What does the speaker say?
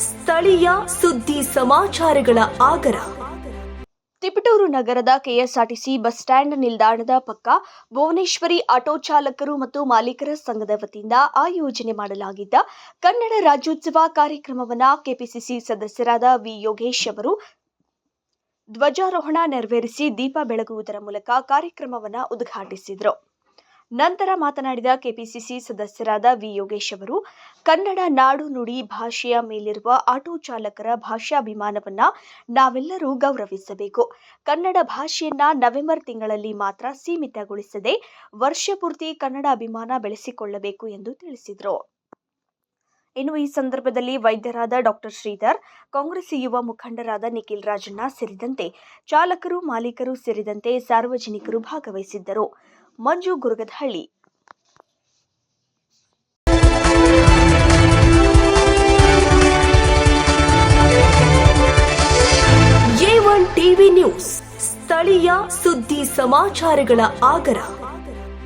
ಸ್ಥಳೀಯ ಸುದ್ದಿ ಸಮಾಚಾರಗಳ ಆಗರ. ತಿಪಟೂರು ನಗರದ ಕೆಎಸ್ಆರ್ಟಿಸಿ ಬಸ್ ಸ್ಟ್ಯಾಂಡ್ ನಿಲ್ದಾಣದ ಪಕ್ಕ ಭುವನೇಶ್ವರಿ ಆಟೋ ಚಾಲಕರು ಮತ್ತು ಮಾಲೀಕರ ಸಂಘದ ವತಿಯಿಂದ ಆಯೋಜನೆ ಮಾಡಲಾಗಿದ್ದ ಕನ್ನಡ ರಾಜ್ಯೋತ್ಸವ ಕಾರ್ಯಕ್ರಮವನ್ನು ಕೆಪಿಸಿಸಿ ಸದಸ್ಯರಾದ ವಿ ಯೋಗೇಶ್ ಅವರು ಧ್ವಜಾರೋಹಣ ನೆರವೇರಿಸಿ ದೀಪ ಬೆಳಗುವುದರ ಮೂಲಕ ಕಾರ್ಯಕ್ರಮವನ್ನು ಉದ್ಘಾಟಿಸಿದರು. ನಂತರ ಮಾತನಾಡಿದ ಕೆಪಿಸಿಸಿ ಸದಸ್ಯರಾದ ವಿ ಯೋಗೇಶ್ ಅವರು, ಕನ್ನಡ ನಾಡು ನುಡಿ ಭಾಷೆಯ ಮೇಲಿರುವ ಆಟೋ ಚಾಲಕರ ಭಾಷಾಭಿಮಾನವನ್ನ ನಾವೆಲ್ಲರೂ ಗೌರವಿಸಬೇಕು. ಕನ್ನಡ ಭಾಷೆಯನ್ನ ನವೆಂಬರ್ ತಿಂಗಳಲ್ಲಿ ಮಾತ್ರ ಸೀಮಿತಗೊಳಿಸದೆ ವರ್ಷಪೂರ್ತಿ ಕನ್ನಡ ಅಭಿಮಾನ ಬೆಳೆಸಿಕೊಳ್ಳಬೇಕು ಎಂದು ತಿಳಿಸಿದರು. ಇನ್ನು ಈ ಸಂದರ್ಭದಲ್ಲಿ ವೈದ್ಯರಾದ ಡಾಕ್ಟರ್ ಶ್ರೀಧರ್, ಕಾಂಗ್ರೆಸ್ ಯುವ ಮುಖಂಡರಾದ ನಿಖಿಲ್ ರಾಜಣ್ಣ ಸೇರಿದಂತೆ ಚಾಲಕರು, ಮಾಲೀಕರು ಸೇರಿದಂತೆ ಸಾರ್ವಜನಿಕರು ಭಾಗವಹಿಸಿದ್ದರು. Manju Gurugadahalli. A TV news ಸ್ಥಳೀಯ ಸುದ್ದಿ ಸಮಾಚಾರಗಳ ಆಗರ.